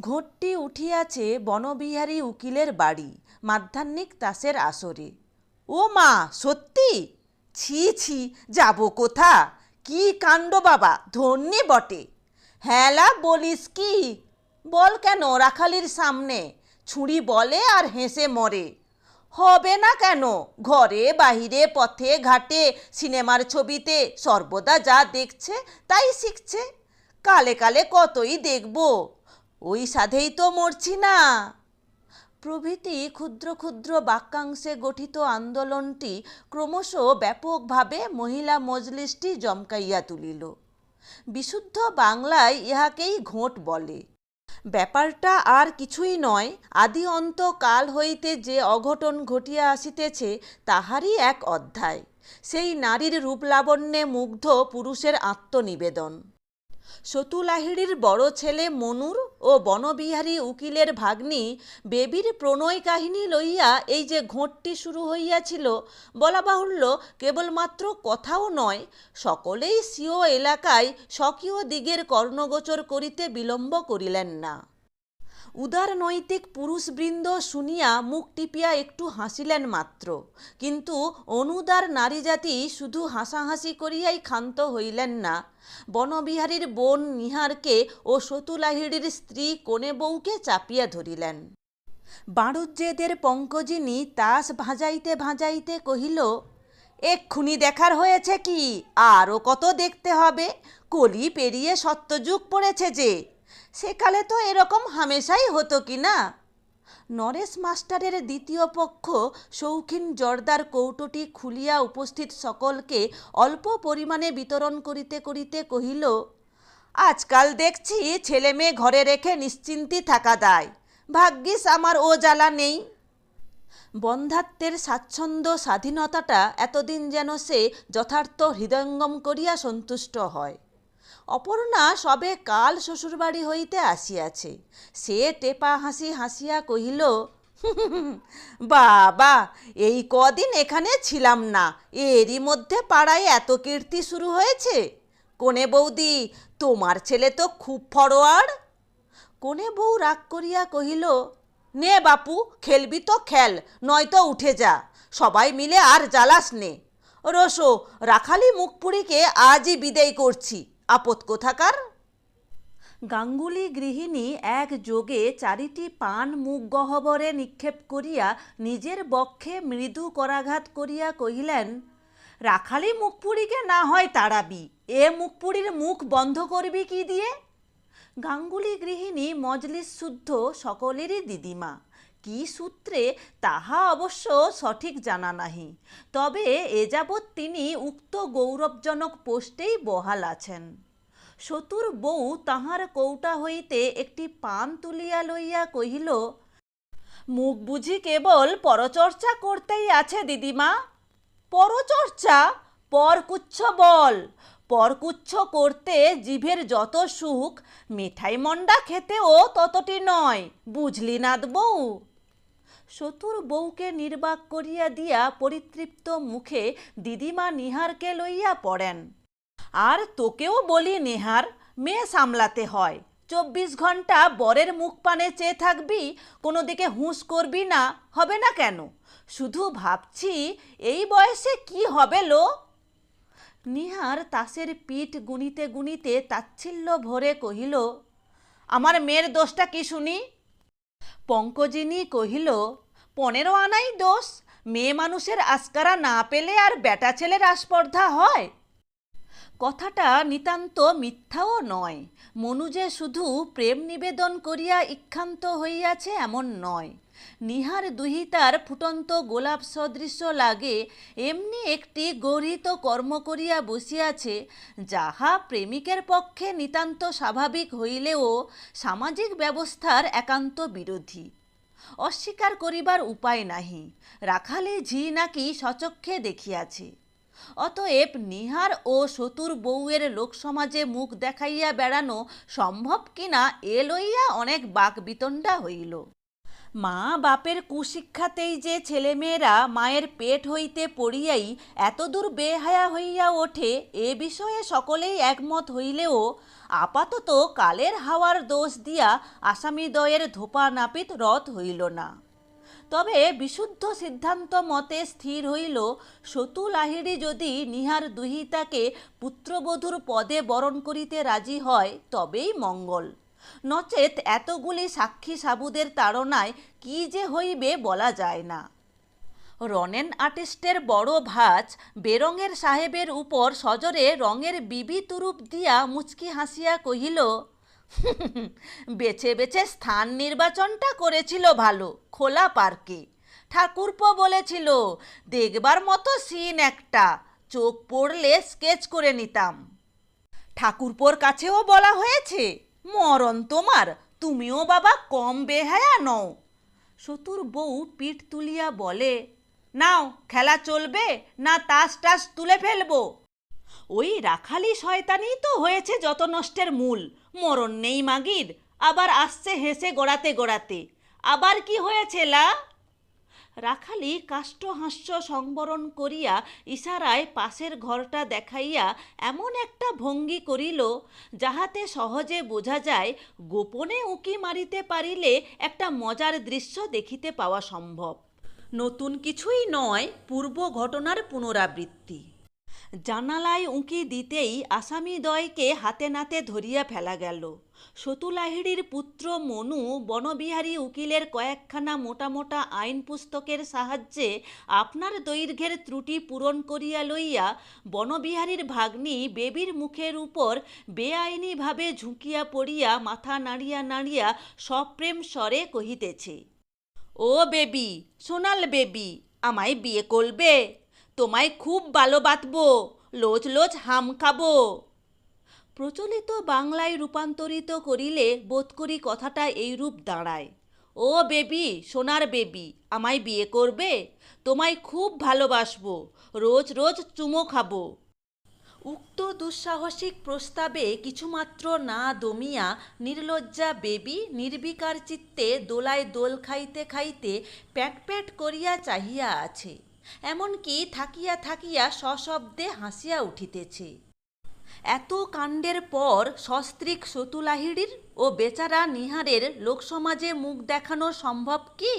ঘোরটি উঠিয়াছে বনবিহারী উকিলের বাড়ি, মাধ্যাহ্নিক তাসের আসরে। ও মা, সত্যি? ছি ছি, যাব কোথা? কি কাণ্ড বাবা, ধন্যে বটে। হ্যালা বলিস কি? বল কেন রাখালির সামনে? ছুঁড়ি বলে আর হেসে মরে। হবে না কেন? ঘরে, বাহিরে, পথে, ঘাটে, সিনেমার ছবিতে সর্বদা যা দেখছে, তাই শিখছে। কালে কালে কতই দেখব? ওই সাধেই তো মরছি না। প্রভৃতি ক্ষুদ্র ক্ষুদ্র বাক্যাংশে গঠিত আন্দোলনটি ক্রমশ ব্যাপকভাবে মহিলা মজলিসটি জমকাইয়া তুলিল। বিশুদ্ধ বাংলায় ইহাকেই ঘোট বলে। ব্যাপারটা আর কিছুই নয়, আদি অন্ত কাল হইতে যে অঘটন ঘটিয়া আসিতেছে তাহারই এক অধ্যায়। সেই নারীর রূপলাবণ্যে মুগ্ধ পুরুষের আত্মনিবেদন। সতুলাহিড়ির বড় ছেলে মনুর ও বনবিহারী উকিলের ভাগ্নি বেবির প্রণয় কাহিনী লইয়া এই যে ঘোঁটটি শুরু হইয়াছিল, বলা বাহুল্য কেবলমাত্র কথাও নয়, সকলেই স্বীয় এলাকায় স্বকীয় দিগের কর্ণগোচর করিতে বিলম্ব করিলেন না। উদার নৈতিক পুরুষবৃন্দ শুনিয়া মুখ টিপিয়া একটু হাসিলেন মাত্র। কিন্তু অনুদার নারীজাতি শুধু হাসাহাসি করিয়াই ক্ষান্ত হইলেন না। বনবিহারীর বোন নিহারকে ও সতুলাহিড়ির স্ত্রী কনে বউকে চাপিয়া ধরিলেন। বাড়ুজ্যেদের পঙ্কজিনী তাস ভাজাইতে ভাজাইতে কহিল, এক্ষুনি দেখার হয়েছে কি? আরও কত দেখতে হবে? কলি পেরিয়ে সত্যযুগ পড়েছে যে। সেকালে তো এরকম হামেশাই হতো কি না? নরেশ মাস্টারের দ্বিতীয় পক্ষ শৌখিন জর্দার কৌটোটি খুলিয়া উপস্থিত সকলকে অল্প পরিমাণে বিতরণ করিতে করিতে কহিল, আজকাল দেখছি ছেলে মেয়ে ঘরে রেখে নিশ্চিন্তি থাকা দায়। ভাগ্যিস আমার ও জ্বালা নেই। বন্ধাত্বের স্বাচ্ছন্দ্য স্বাধীনতাটা এতদিন যেন সে যথার্থ হৃদয়ঙ্গম করিয়া সন্তুষ্ট হয়। অপর্ণা সবে কাল শ্বশুরবাড়ি হইতে আসিয়াছে। সে টেপা হাসি হাসিয়া কহিল, বাবা, এই কদিন এখানে ছিলাম না, এরই মধ্যে পাড়ায় এত কীর্তি শুরু হয়েছে। কোনে বৌদি, তোমার ছেলে তো খুব ফরোয়ার্ড কোনে বউ রাগ করিয়া কহিল, নে বাপু, খেলবি তো খেল, নয়তো উঠে যা, সবাই মিলে আর জ্বালাস নে। রসো, রাখালি মুখপুরীকে আজই বিদায় করছি। আপদ কোথাকার? গাঙ্গুলি গৃহিণী এক যোগে চারিটি পান মুখ গহ্বরে নিক্ষেপ করিয়া নিজের বক্ষে মৃদু করাঘাত করিয়া কহিলেন, রাখালি মুখপুরীকে না হয় তাড়াবি, এ মুখপুরীর মুখ বন্ধ করবি কি দিয়ে? গাঙ্গুলি গৃহিণী মজলিস শুদ্ধ সকলেরই দিদিমা। কি সূত্রে তাহা অবশ্য সঠিক জানা নাহি। তবে এ যাবৎ তিনি উক্ত গৌরবজনক পোস্টেই বহাল আছেন। সতুর বউ তাহার কৌটা হইতে একটি পান তুলিয়া লইয়া কহিল, মুখ বুঝি কেবল পরচর্চা করতেই আছে দিদিমা? পরচর্চা? পরকুচ্ছ বল! পরকুচ্ছ করতে জিভের যত সুখ, মিঠাই মন্ডা খেতেও ততটি নয়। বুঝলি নাদ বউ? শতুর বউকে নির্বাক করিয়া দিয়া পরিতৃপ্ত মুখে দিদিমা নিহারকে লইয়া পড়েন। আর তোকেও বলি নেহার, মেয়ে সামলাতে হয়। চব্বিশ ঘণ্টা বরের মুখ পানে চেয়ে থাকবি, কোনো দিকে হুঁশ করবি না, হবে না কেন? শুধু ভাবছি, এই বয়সে কি হবে লো? নিহার তাসের পিঠ গুনিতে গুনিতে তাচ্ছিল্য ভরে কহিল, আমার মেয়ের দোষটা কি শুনি? পঙ্কজিনী কহিল, পনেরো আনাই দোষ। মেয়ে মানুষের আস্কারা না পেলে আর বেটা ছেলের আস্পর্ধা হয়? কথাটা নিতান্ত মিথ্যাও নয়। মনু যে শুধু প্রেম নিবেদন করিয়া ইক্ষান্ত হইয়াছে এমন নয়। নিহার দুহিতার ফুটন্ত গোলাপ সদৃশ্য লাগে, এমনি একটি গরিত কর্ম করিয়া বসিয়াছে, যাহা প্রেমিকের পক্ষে নিতান্ত স্বাভাবিক হইলেও সামাজিক ব্যবস্থার একান্ত বিরোধী। অস্বীকার করিবার উপায় নাহি, রাখালে ঝি নাকি সচক্ষে দেখিয়াছে। অতএব নিহার ও সতুর বউয়ের লোকসমাজে মুখ দেখাইয়া বেড়ানো সম্ভব কিনা এ লইয়া অনেক বাক বিতণ্ডা হইল। মা বাপের কুশিক্ষাতেই যে ছেলেমেয়েরা মায়ের পেট হইতে পড়িয়াই এতদূর বেহায়া হইয়া ওঠে, এ বিষয়ে সকলেই একমত হইলেও আপাতত কালের হাওয়ার দোষ দিয়া আসামিদ্বয়ের ধোপা নাপিত রথ হইল না। তবে বিশুদ্ধ সিদ্ধান্ত মতে স্থির হইল সতু লাহিড়ী যদি নিহার দুহিতাকে পুত্রবধূর পদে বরণ করিতে রাজি হয়, তবেই মঙ্গল। নচেত এতগুলি সাক্ষী সাবুদের তাড়নায় কি যে হইবে বলা যায় না। রনেন আর্টিস্টের বড় ভাজ বেরঙের সাহেবের উপর সজরে রঙের বিবি তুরুপ দিয়া মুচকি হাসিয়া কহিল বেছে বেছে স্থান নির্বাচনটা করেছিল ভালো, খোলা পার্কে। ঠাকুরপো বলেছিল, দেখবার মতো সিন একটা, চোখ পড়লে স্কেচ করে নিতাম। ঠাকুরপোর কাছেও বলা হয়েছে, মরণ তোমার, তুমিও বাবা কম বেহায়া নও। সতুর বউ পিঠ তুলিয়া বলে, নাও, খেলা চলবে, না তাস টাস তুলে ফেলব। ওই রাখালি শয়তানি তো হয়েছে যত নষ্টের মূল। মরণ নেই মাগির, আবার আসছে হেসে গড়াতে গড়াতে। আবার কি হয়েছে, লা? রাখালি কাষ্ঠহাস্য সংবরণ করিয়া ইশারায় পাশের ঘরটা দেখাইয়া এমন একটা ভঙ্গি করিল, যাহাতে সহজে বোঝা যায় গোপনে উঁকি মারিতে পারিলে একটা মজার দৃশ্য দেখিতে পাওয়া সম্ভব। নতুন কিছুই নয়, পূর্ব ঘটনার পুনরাবৃত্তি। জানালায় উঁকি দিতেই আসামিদ্বয়কে হাতে নাতে ধরিয়া ফেলা গেল। সতুলাহিড়ির পুত্র মনু বনবিহারী উকিলের কয়েকখানা মোটা মোটা আইন পুস্তকের সাহায্যে আপনার দৈর্ঘ্যের ত্রুটি পূরণ করিয়া লইয়া বনবিহারীর ভাগ্নি বেবির মুখের উপর বেআইনিভাবে ঝুঁকিয়া পড়িয়া মাথা নাড়িয়া নাড়িয়া সপ্রেম স্বরে কহিতেছে, ও বেবি, সোনাল বেবি, আমায় বিয়ে করবে? তোমায় খুব ভালো বাতবো লোচ লোচ হাম খাব। প্রচলিত বাংলায় রূপান্তরিত করিলে বোধ করি কথাটা এইরূপ দাঁড়ায়। ও বেবি, সোনার বেবি, আমায় বিয়ে করবে? তোমায় খুব ভালোবাসবো, রোজ রোজ চুমো খাব। উক্ত দুঃসাহসিক প্রস্তাবে কিছুমাত্র না দমিয়া নির্লজ্জা বেবি নির্বিকার চিত্তে দোলায় দোল খাইতে খাইতে প্যাট প্যাট করিয়া চাহিয়া আছে। এমনকি থাকিয়া থাকিয়া সশব্দে হাসিয়া উঠিতেছে। এত কাণ্ডের পর সস্ত্রীক সতুলাহিড়ির ও বেচারা নিহারের লোকসমাজে মুখ দেখানো সম্ভব কি?